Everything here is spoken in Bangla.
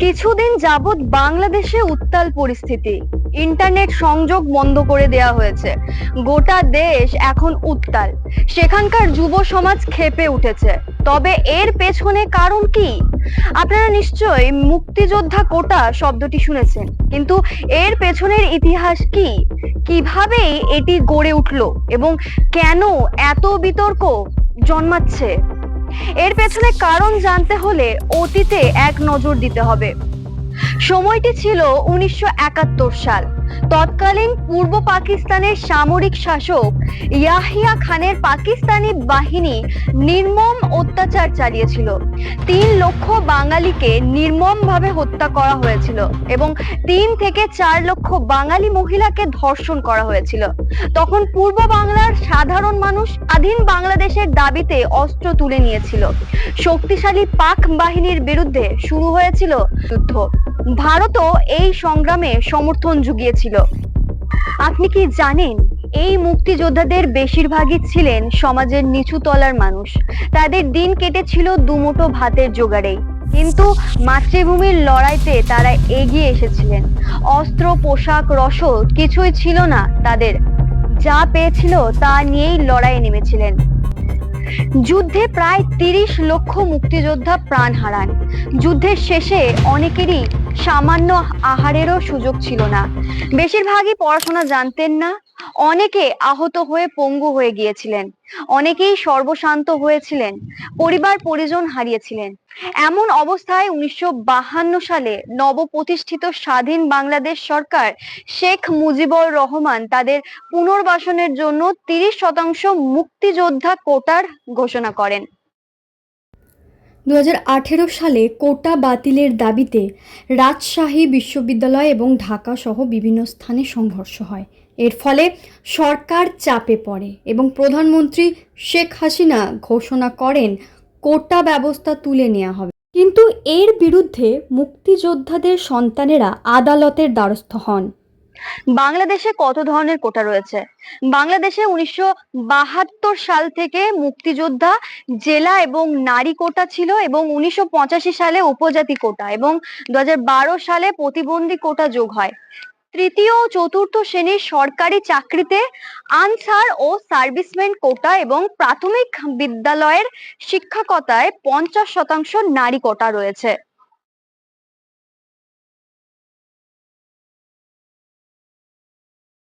কিছুদিন যাবৎ বাংলাদেশে উত্তাল পরিস্থিতি। ইন্টারনেট সংযোগ বন্ধ করে দেয়া হয়েছে। গোটা দেশ এখন উত্তাল। সেখানকার যুব সমাজ ক্ষেপে উঠেছে। তবে এর পেছনে কারণ কি? আপনারা নিশ্চয়ই মুক্তিযোদ্ধা কোটা শব্দটি শুনেছেন, কিন্তু এর পেছনের ইতিহাস কি? কীভাবে এটি গড়ে উঠল এবং কেন এত বিতর্ক জন্মাচ্ছে? এর পেছনে কারণ জানতে হলে অতীতে এক নজর দিতে হবে। সময়টি ছিল উনিশশো একাত্তর সাল। তৎকালীন পূর্ব পাকিস্তানের সামরিক শাসক ইয়াহিয়া খানের পাকিস্তানি বাহিনী নির্মম অত্যাচার চালিয়েছিল। তিন লক্ষ বাঙালিকে নির্মমভাবে হত্যা করা হয়েছিল এবং তিন থেকে চার লক্ষ বাঙালি মহিলাকে ধর্ষণ করা হয়েছিল। তখন পূর্ব বাংলার সাধারণ মানুষ স্বাধীন বাংলাদেশের দাবিতে অস্ত্র তুলে নিয়েছিল। শক্তিশালী পাক বাহিনীর বিরুদ্ধে শুরু হয়েছিল যুদ্ধ। ভারতও এই সংগ্রামে সমর্থন জুগিয়েছিল আপনি কি জানেন এই মুক্তিযোদ্ধাদের বেশিরভাগই ছিলেন সমাজের নিচু তলার মানুষ। তাদের দিন কেটেছিল দুমুঠো ভাতের জোগাড়েই। কিন্তু মাতৃভূমির লড়াইতে তারা এগিয়ে এসেছিলেন। অস্ত্র, পোশাক, রসদ কিছুই ছিল না তাদের। যা পেয়েছিল তা নিয়েই লড়াইয়ে নেমেছিলেন। যুদ্ধে প্রায় তিরিশ লক্ষ মুক্তিযোদ্ধা প্রাণ হারান। যুদ্ধের শেষে অনেকেরই সামান্য আহারেরও সুযোগ ছিল না। বেশিরভাগই পড়াশোনা জানতেন না। অনেকে আহত হয়ে পঙ্গু হয়ে গিয়েছিলেন। অনেকেই সর্বশান্ত হয়েছিলেন। পরিবার পরিজন হারিয়েছিলেন। এমন অবস্থায় উনিশশো সালে নবপ্রতিষ্ঠিত স্বাধীন বাংলাদেশ সরকার শেখ মুজিবুর রহমান তাদের পুনর্বাসনের জন্য তিরিশ শতাংশ মুক্তিযোদ্ধা কোটার ঘোষণা করেন। দু হাজার আঠেরো সালে কোটা বাতিলের দাবিতে রাজশাহী বিশ্ববিদ্যালয় এবং ঢাকা সহ বিভিন্ন স্থানে সংঘর্ষ হয়। এর ফলে সরকার চাপে পড়ে এবং প্রধানমন্ত্রী শেখ হাসিনা ঘোষণা করেন, কোটা ব্যবস্থা তুলে নেওয়া হবে। কিন্তু এর বিরুদ্ধে মুক্তিযোদ্ধাদের সন্তানেরা আদালতের দ্বারস্থ হন। বাংলাদেশে কত ধরনের কোটা রয়েছে? বাংলাদেশে উনিশশো বাহাত্তর সাল থেকে মুক্তিযোদ্ধা, জেলা এবং নারী কোটা ছিল এবং উনিশশো পঁচাশি সালে উপজাতি কোটা এবং দুহাজার বারো সালে প্রতিবন্ধী কোটা যোগ হয়। তৃতীয় ও চতুর্থ শ্রেণির সরকারি চাকরিতে আনসার ও সার্ভিসম্যান কোটা এবং প্রাথমিক বিদ্যালয়ের শিক্ষকতায় পঞ্চাশ শতাংশ নারী কোটা রয়েছে।